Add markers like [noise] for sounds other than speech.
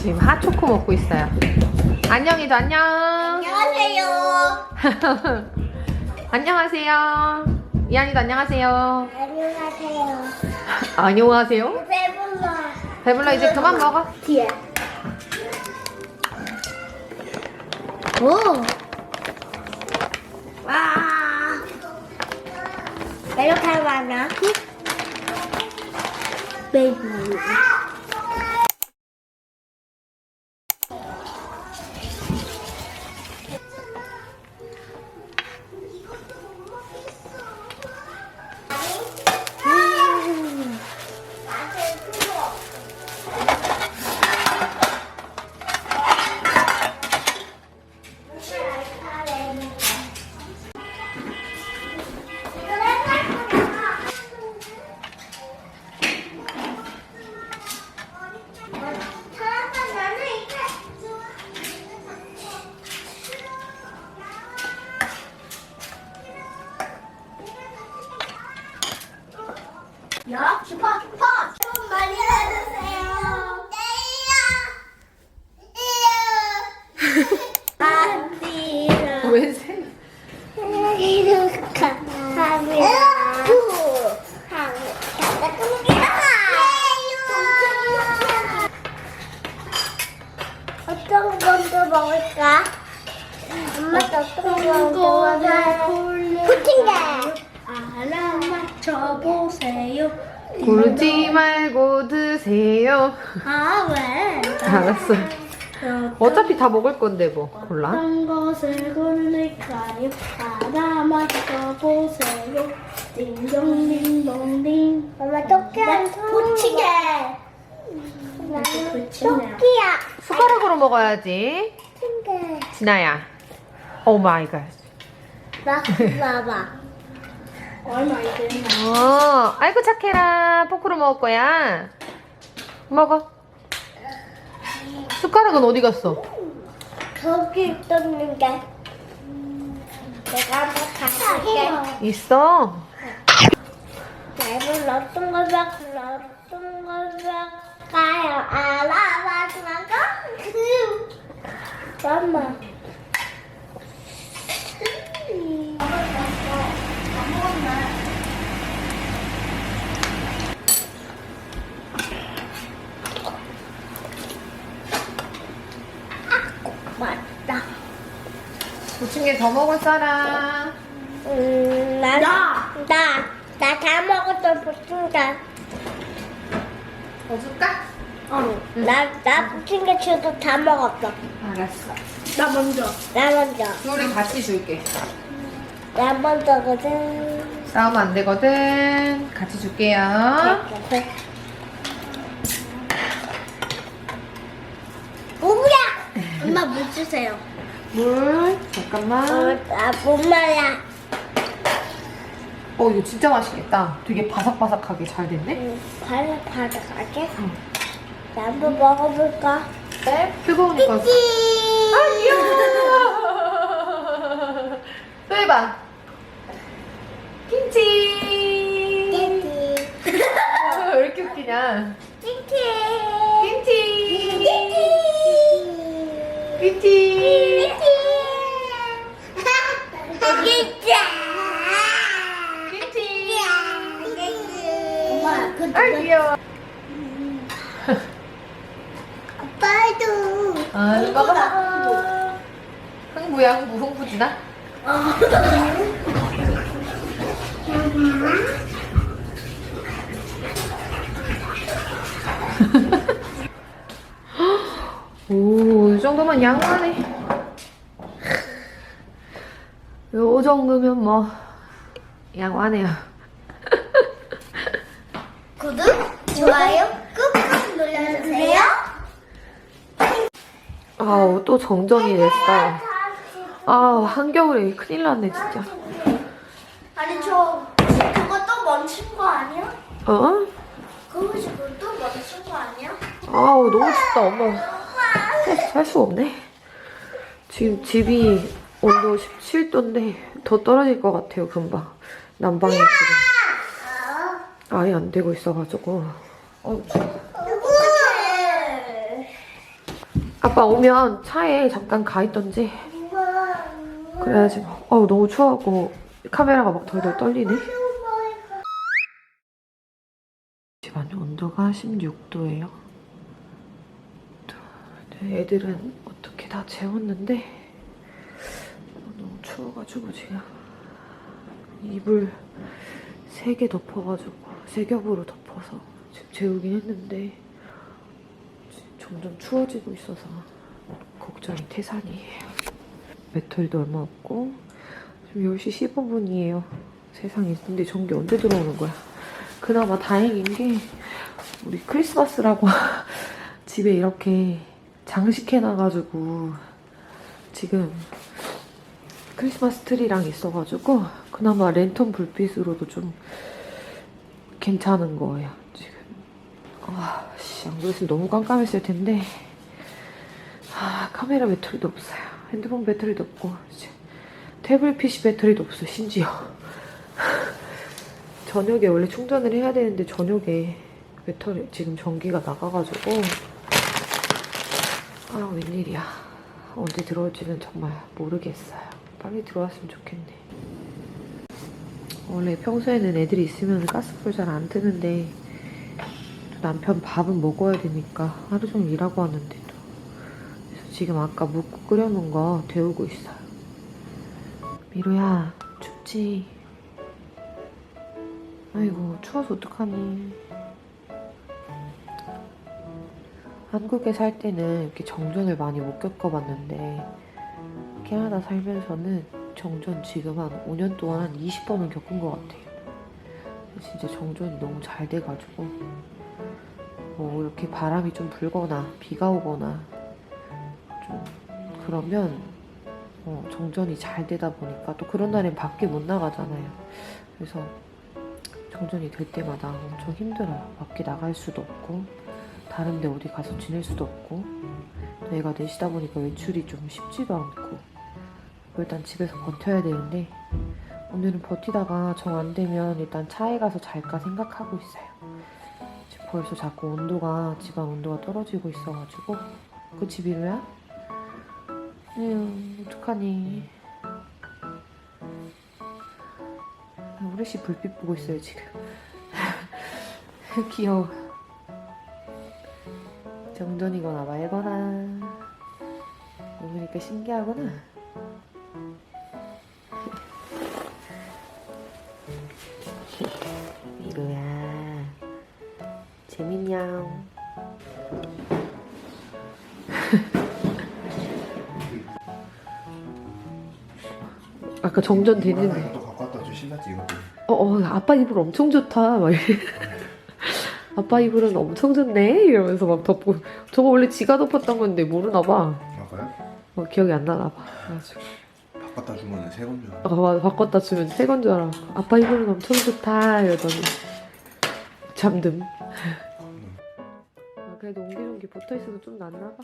지금 핫초코 먹고 있어요. 안녕이도 안녕. 안녕하세요. [laughs] 안녕하세요. 이한이도 안녕하세요. 안녕하세요. 안녕하세요. 배불러. 배불러 이제 그만 먹어. 뒤에. 오. 와. 이렇게 많아? 베이비. 야, 이렇게 하면 두. 어떤 건도 먹을까? 엄마도 어떤 건도 먹을까? 부침개. 알아맞혀보세요. 굴지 말고 드세요. 아, 왜? [laughs] 알았어. 어차피 다 먹을 건데 뭐 골라. 어떤 것을 고를까요? 알아맞혀보세요. 띵동띵동띵. 엄마 토끼야. 부침개. 토끼야. 숟가락으로 먹어야지. 부침개. 진아야. 오 마이 갓. 나 봐봐. 얼마 이제 어, 아이고 착해라. 포크로 먹을 거야. 먹어. 숟가락은 어디 갔어? 저기 있었는 게. 내가 한번 가볼게. 있어. 랩을 어떤 걸 박, 어떤 걸 박까요? 알아봤나가? 엄마. 맞다. 부침개 더 먹을 사람. 음, 난, 나, 나, 나 다 먹었던 부침개. 더 줄까? 어. 나, 나 부침개 치도 다 먹었어. 알았어. 나 먼저. 나 먼저. 우리 같이 줄게. 나 먼저거든. 싸우면 안 되거든. 같이 줄게요. 누구야? 엄마 물 주세요. 물. 잠깐만. 어, 나못 말야. 어, 이거 진짜 맛있겠다. 되게 바삭바삭하게 잘 됐네. 응, 바로 바닥하게. 응. 나 한번 먹어볼까? 네? 뜨거우니까. 찌. [laughs] 또 해봐. 김치. 찌찌. [laughs] 왜 이렇게 웃기냐. 찌찌. 김치. 찌찌. 김치. 김치. 엄마, 그 아, 귀여워. 아빠도. 아, 먹어, 먹어. 흥부야, 흥부, 흥부지나? 오, 이 정도면 양호하네. 요 정도면 뭐, 양호하네요. 구독, 좋아요, 꾹꾹 눌러주세요. 아우, 또 정전이 됐어. 아, 한겨울에 큰일 났네, 진짜. 아니 저 그거 또 멈춘 거 아니야? 어? 그거 지금 또 멈춘 거 아니야? 아우, 너무 춥다, 엄마. 살 수가 없네. 지금 집이 온도 17도인데 더 떨어질 것 같아요, 금방. 난방이 지금. 아예 안 되고 있어가지고. 어, 아빠 오면 차에 잠깐 가 있던지. 그래야지. 뭐. 어우, 너무 추워갖고 카메라가 막 덜덜 떨리네. 집안 온도가 16도예요. 애들은 어떻게 다 재웠는데 너무 추워가지고 지금 이불 3개 덮어가지고 세 겹으로 덮어서 재우긴 했는데 점점 추워지고 있어서 걱정이 태산이에요. 배터리도 얼마 없고 지금 10시 15분이에요. 세상에 근데 전기 언제 들어오는 거야? 그나마 다행인 게 우리 크리스마스라고 [laughs] 집에 이렇게 장식해놔가지고 지금 크리스마스 트리랑 있어가지고 그나마 랜턴 불빛으로도 좀 괜찮은 거예요 지금. 아, 씨, 안 그랬으면 너무 깜깜했을 텐데. 아, 카메라 배터리도 없어요. 핸드폰 배터리도 없고 이제 태블릿 PC 배터리도 없어 심지어. [laughs] 저녁에 원래 충전을 해야 되는데 저녁에 배터리 지금 전기가 나가가지고. 아 웬일이야. 언제 들어올지는 정말 모르겠어요. 빨리 들어왔으면 좋겠네 원래 평소에는 애들이 있으면 가스불 잘안 뜨는데 남편 밥은 먹어야 되니까 하루 종일 일하고 왔는데도 그래서 지금 아까 묵국 끓여놓은 거 데우고 있어요. 미루야 춥지? 아이고 추워서 어떡하니? 한국에 살 때는 이렇게 정전을 많이 못 겪어봤는데 캐나다 살면서는 정전 지금 한 5년 동안 한 20번은 겪은 것 같아요. 진짜 정전이 너무 잘 돼가지고 뭐 이렇게 바람이 좀 불거나 비가 오거나 좀 그러면 어, 정전이 잘 되다 보니까 또 그런 날엔 밖에 못 나가잖아요. 그래서 정전이 될 때마다 엄청 힘들어요. 밖에 나갈 수도 없고 다른 데 어디 가서 지낼 수도 없고 또 애가 넷이다 보니까 외출이 좀 쉽지도 않고 일단 집에서 버텨야 되는데 오늘은 버티다가 정 안 되면 일단 차에 가서 잘까 생각하고 있어요. 지금 벌써 자꾸 온도가 집안 온도가 떨어지고 있어가지고. 그치 비루야? 에휴 어떡하니. 우레씨 불빛 보고 있어요 지금. [laughs] 귀여워. 정전이거나 말거나. 모르니까 신기하구나 재밌냐 [laughs] 아까 정전 됐는데. 또 갖고 왔다. 좀 신났지 이것도 어, 어 아빠 이불 엄청 좋다. 막 이래. [laughs] 아빠 이불은 엄청 좋네? 이러면서 막 덮고. 저거 원래 지가 덮었던 건데 모르나 봐. 아까요? 어, 기억이 안 나나 봐. 그래가지고 바꿨다 주면은 새 건줄 알아. 어, 맞아. 바꿨다 주면 새 건 줄 알아. 아빠 이불은 엄청 좋다. 이러더니. 잠듦. 아, 그래도 옹기종기 붙어있어서 좀 낫나 봐